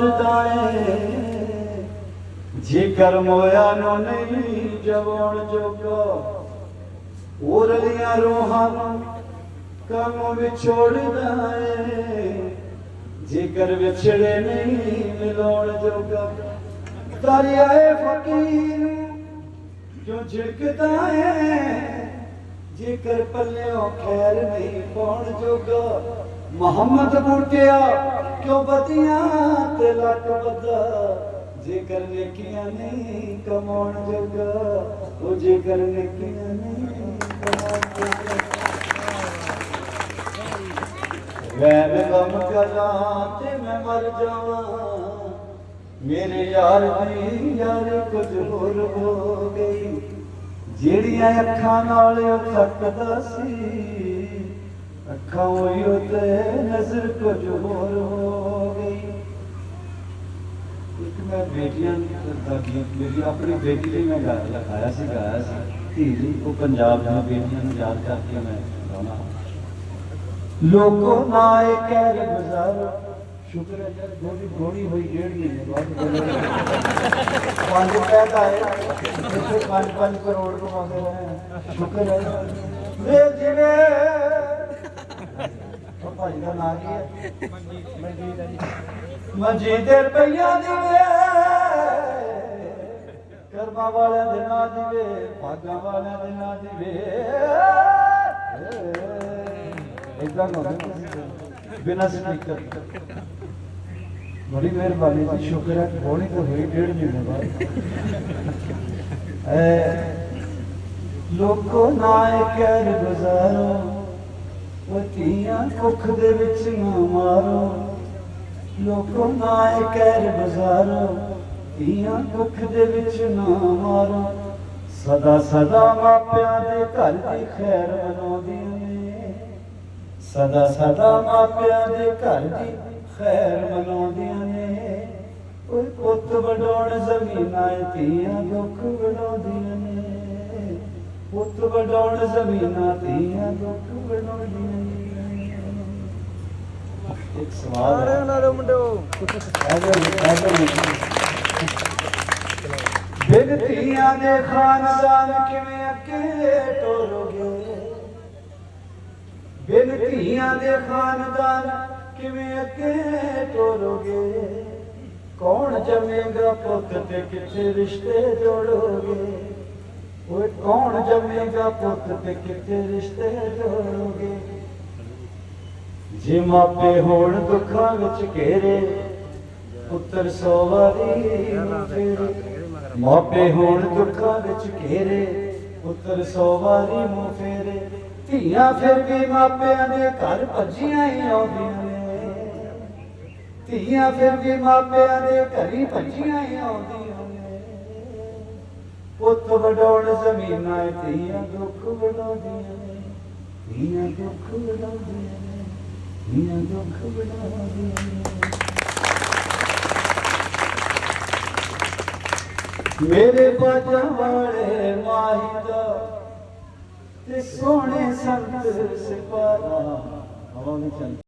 ਮਾਰਦਾ ਏ। ਜੇਕਰ ਮੋਇਆ ਨੂੰ ਨਹੀਂ ਜਵਾਨ ਜੋਗਾ, ਉਰਲੀਆਂ ਰੋਹਾਂ ਕੰਮ ਵਿਛੋੜਦਾ ਏ। ਜੇਕਰ ਵਿਛੜੇ ਨਹੀਂ ਮਿਲਾਉਣ ਜੋਗਾ ਦਰਿਆ ਏ ਫਕੀਰ ਕਿਉਂ ਝਿੜਕਦਾ ਏ। ਜੇਕਰ ਪੱਲਿਓ ਖੈਰ ਨਹੀਂ ਪਾਉਣ ਜੋਗਾ, ਮੁਹੰਮਦ ਬੂਟਿਆ ਕਿਉਂ ਬਤੀਆਂ ਤੇ ਲੱਕ ਬੱਦਾ ਜੇਕਰ ਨੇਕੀਆਂ ਨਹੀਂ ਕਮਾਉਣ ਜੋਗਾ। ਉਹ ਜੇਕਰ ਨੇਕੀਆਂ ਨਹੀਂ ਕਮਾਉਣ ਜੋਗਾ। ਵੈਨ ਗਮ ਕਰਾਂ ਤੇ ਮੈਂ ਮਰ ਜਾਵਾਂ। ਮੇਰੇ ਯਾਰ ਦੀ ਯਾਰ ਕੁਝ ਹੋਰ ਹੋ ਗਈ। ਜਿਹੜੀਆਂ ਅੱਖਾਂ ਨਾਲ ਉਹ ਤੱਕਦਾ ਸੀ, ਅੱਖਾਂ ਹੋਈ ਤੇ ਨਜ਼ਰ ਕੁਝ ਹੋਰ ਹੋ ਮੈਂ ਬੇਟੀਆਂ ਦਾ ਗੀਤ ਮੇਰੀ ਆਪਣੀ ਬੇਟੀ ਲਈ ਮੈਂ ਗਾ ਲਿਖਾਇਆ ਸੀ, ਗਾਇਆ ਸੀ। ਧੀ ਲਈ ਉਹ ਪੰਜਾਬ ਦੀਆਂ ਬੇਟੀਆਂ ਨੂੰ ਯਾਦ ਕਰਕੇ ਮੈਂ ਗਾਉਣਾ। ਲੋਕੋ ਨਾਏ ਕਹਿ ਗੁਜ਼ਾਰੋ ਸ਼ੁਕਰ ਹੈ ਯਾਰ ਗੋਲੀ ਗੋਲੀ ਹੋਈ, ਡੇਢ ਮਹੀਨੇ ਬਾਅਦ ਪੰਜ ਪੈਦਾ ਹੈ ਇੱਥੇ ਪੰਜ ਪੰਜ ਕਰੋੜ ਕਮਾਉਂਦੇ ਰਹੇ। ਸ਼ੁਕਰ ਹੈ। ਵੇ ਜਿਵੇਂ ਉਹ ਭਾਈ ਦਾ ਨਾਂ ਕੀ ਹੈ? ਮਨਜੀਤ ਹੈ ਜੀ। ਮਨਜੀਤ ਦੇ ਰੁਪਈਆ ਦੀ ਵੇ ਕਰਮਾਂ ਵਾਲਿਆਂ ਦੇ ਨਾਂ ਦੀ ਵੇ ਵਾਲਿਆਂ ਦੇ ਨਾਂ ਦੀ ਇਦਾਂ ਨਾ ਬਿਨਾਂ ਸਪੀਕਰ ਬੜੀ ਮਿਹਰਬਾਨੀ ਜੀ, ਸ਼ੁਕਰ ਹੈ ਹੋਣੀ ਤਾਂ ਹੋਈ ਡੇਢ ਮਹੀਨੇ ਬਾਅਦ। ਐ, ਲੋਕੋ ਨਾਏ ਕਰ ਗੁਜ਼ਾਰੋ ਵਤੀਆਂ ਕੁੱਖ ਦੇ ਵਿੱਚ ਨਾ ਮਾਰੋ। ਲੋਕੋ ਨਾਏ ਕਰ ਗੁਜ਼ਾਰੋ ਤੀਆਂ ਕੁੱਖ ਦੇ ਵਿੱਚ ਨਾ ਮਾਰੋ। ਸਦਾ ਸਦਾ ਮਾਪਿਆਂ ਦੇ ਘਰ ਦੀ ਖੈਰ ਮਨਾਉਂਦੀਆਂ ਨੇ। ਸਦਾ ਸਦਾ ਮਾਪਿਆਂ ਦੇ ਘਰ ਦੀ ਖੈਰ ਮਨਾਉਂਦੀਆਂ ਨੇ। ਓਏ ਪੁੱਤ ਵਡਾਉਣ ਜ਼ਮੀਨਾਂ ਧੀਆਂ ਦੁੱਖ ਵਡਾਉਂਦੀਆਂ ਨੇ। ਪੁੱਤ ਵਡਾਉਣ ਜ਼ਮੀਨਾਂ ਧੀਆਂ ਦੁੱਖ ਵਡਾਉਂਦੀਆਂ ਨੇ। ਇੱਕ ਸਵਾਲ ਹੈ। ਦੇ ਮੁੰਡਿਓ। ਬਿਨ ਧੀਆਂ ਦੇ ਖਾਨਦਾਨ ਕਿਵੇਂ ਅੱਗੇ ਟੋਰੋਗੇ ਬਿਨ ਦੇ ਖਾਨਦਾਨ ਕਿਵੇਂ ਅੱਗੇ ਟੋਰੋਗੇ ਕੌਣ ਜੰਮੇਗਾ ਪੁੱਤ ਤੇ ਕਿੱਥੇ ਰਿਸ਼ਤੇ ਜੋੜੋਗੇ? ਓਏ, ਕੌਣ ਜੰਮੇਗਾ ਪੁੱਤ ਤੇ ਕਿੱਥੇ ਰਿਸ਼ਤੇ ਜੋੜੋਗੇ? ਜੇ ਮਾਪੇ ਹੋਣ ਦੁੱਖਾਂ ਵਿੱਚ ਘੇਰੇ ਪੁੱਤਰ ਸੋਵਾਰੀ ਮਾਪੇ ਹੋਣ ਦੁੱਖਾਂ ਵਿੱਚ ਘੇਰੇ। ਪੁੱਤਰ ਸੋਵਾਰੀ ਮੂੰਹ ਫੇਰੇ ਧੀਆਂ ਫਿਰ ਵੀ ਮਾਪਿਆਂ ਦੇ ਘਰ ਭੱਜੀਆਂ ਹੀ ਆਉਂਦੀਆਂ ਨੇ। ਧੀਆਂ ਫਿਰ ਵੀ ਮਾਪਿਆਂ ਦੇ ਘਰੀ ਭੱਜੀਆਂ ਹੀ ਆਉਂਦੀਆਂ ਨੇ। ਪੁੱਤ ਵਡਾਉਣ ਜ਼ਮੀਨਾਂ ਧੀਆਂ ਦੁੱਖ ਵਡਾਉਂਦੀਆਂ ਨੇ। ਧੀਆਂ ਦੁੱਖ ਵਡਾਉਂਦੀਆਂ ਨੇ। ਧੀਆਂ ਦੁੱਖ ਵਡਾਉਂਦੀਆਂ ਨੇ। ਮੇਰੇ ਬਾਜਾਂ ਵਾਲੇ ਮਾਹੀ ਦਾ ਤੇ ਸੋਹਣੇ ਸੰਤ ਸਿਪਾਰਾ ਹਵਾ ਵਿੱਚ